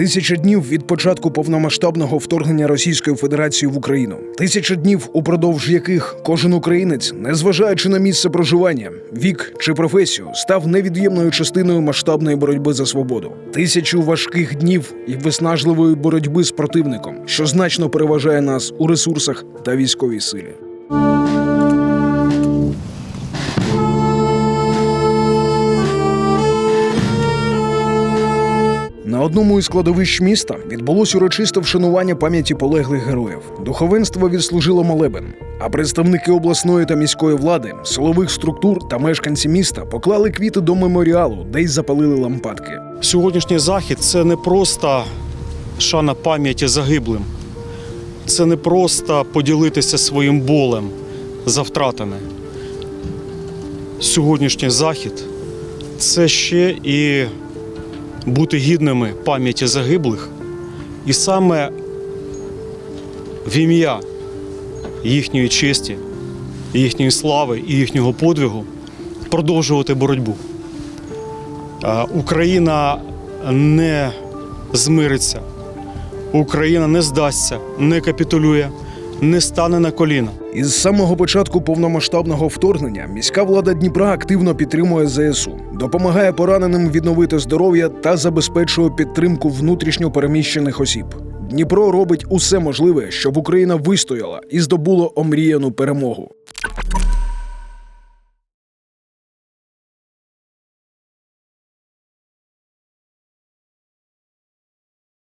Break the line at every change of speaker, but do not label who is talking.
Тисяча днів від початку повномасштабного вторгнення Російської Федерації в Україну. Тисяча днів, упродовж яких кожен українець, незважаючи на місце проживання, вік чи професію, став невід'ємною частиною масштабної боротьби за свободу. Тисячу важких днів і виснажливої боротьби з противником, що значно переважає нас у ресурсах та військовій силі. Одному із складовищ міста відбулось урочисте вшанування пам'яті полеглих героїв. Духовенство відслужило молебен, а представники обласної та міської влади, силових структур та мешканці міста поклали квіти до меморіалу, де й запалили лампадки.
Сьогоднішній захід це не просто шана пам'яті загиблим, це не просто поділитися своїм болем за втратами. Сьогоднішній захід це ще і бути гідними пам'яті загиблих, і саме в ім'я їхньої честі, їхньої слави і їхнього подвигу продовжувати боротьбу. Україна не змириться, Україна не здасться, не капітулює, не стане на коліна.
Із самого початку повномасштабного вторгнення міська влада Дніпра активно підтримує ЗСУ, допомагає пораненим відновити здоров'я та забезпечує підтримку внутрішньо переміщених осіб. Дніпро робить усе можливе, щоб Україна вистояла і здобула омріяну перемогу.